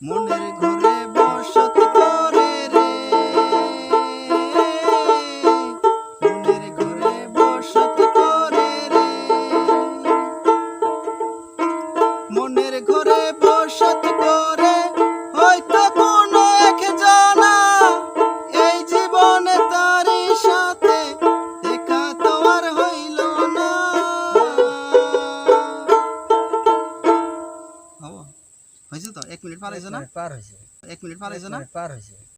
মনের ঘরে বসত করে রে। মনের ঘরে বসত করে রে। মনের ঘরে বসত করে, হয়তো কোনো এক জানা এই জীবনে তার সাথে দেখা তো আর হইল না। হয়েছে তো? এক মিনিট পার হয়েছে না? পার হয়েছে। এক মিনিট পার হয়েছে না? পার হয়েছে।